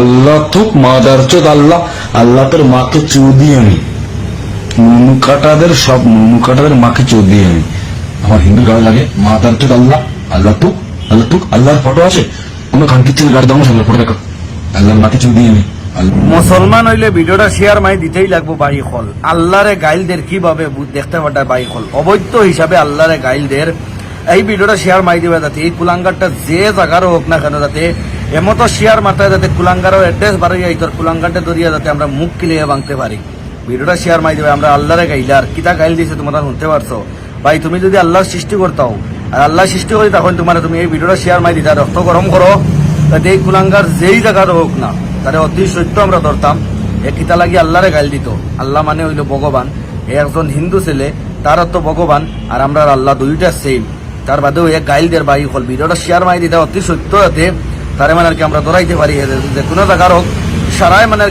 আল্লাহ তো মাদার চোদ, আল্লাহ। আল্লাহ তোর মাকে চুদি আমি। নুনু কাটাদের সব, নুনু কাটাদের মাকে চুদি আমি। আমার হিন্দু গাড়ি লাগে মাদার চোদ, আল্লাহ। আল্লাহ তুক আল্লাহ তুক আল্লাহর ফটো আছে। কোনো খানকির ছেলে গাড়ি দাও সামনে ফটো দেখো আল্লাহর মাকে চুদি আমি। মুসলমান হইলে ভিডিওটা শেয়ার মাই দিতেই লাগবো বাই হল আল্লাহরে গাইলদের কীভাবে দেখতে পাঠায় বাই হল অবৈধ হিসাবে আল্লাহরে গাইলদের এই ভিডিওটা শেয়ার মাই দিবে যাতে এই কুলাঙ্গারটা যে জায়গারও হোক না কেন, যাতে এমতো শেয়ার মাথায় যাতে কুলাঙ্গারও অ্যাড্রেস এই তোর কুলাঙ্গারটা ধরিয়া যাতে আমরা মুখ কিলিয়ে ভাঙতে পারি। ভিডিওটা শেয়ার মাই দিবে, আমরা আল্লাহরে গাইলে। আর কিতা গাইল দিয়েছে তোমরা শুনতে পারছ? ভাই, তুমি যদি আল্লাহর সৃষ্টি করতাও, আর আল্লাহ সৃষ্টি করি তখন তোমার তুমি এই ভিডিওটা শেয়ার মাই দিতা রক্ত গরম করো। যাতে এই কুলাঙ্গার যেই জায়গার হোক না, তারে অতি সত্য আমরা ধরতাম। এ কিতা লাগি আল্লাহরে গাইল দিত। আল্লাহ মানে হইল ভগবান। এ একজন হিন্দু ছেলে, তার তো ভগবান, আর আমরা আল্লাহ দুইটা সেম তার বাদেও এক গাইল দের বাই হল। ভিডিওটা শেয়ার মাই দিতে অতি সত্য যাতে তারে মানে আর কি আমরা ধরাইতে পারি যে কোনো জায়গার হোক সারাই মানে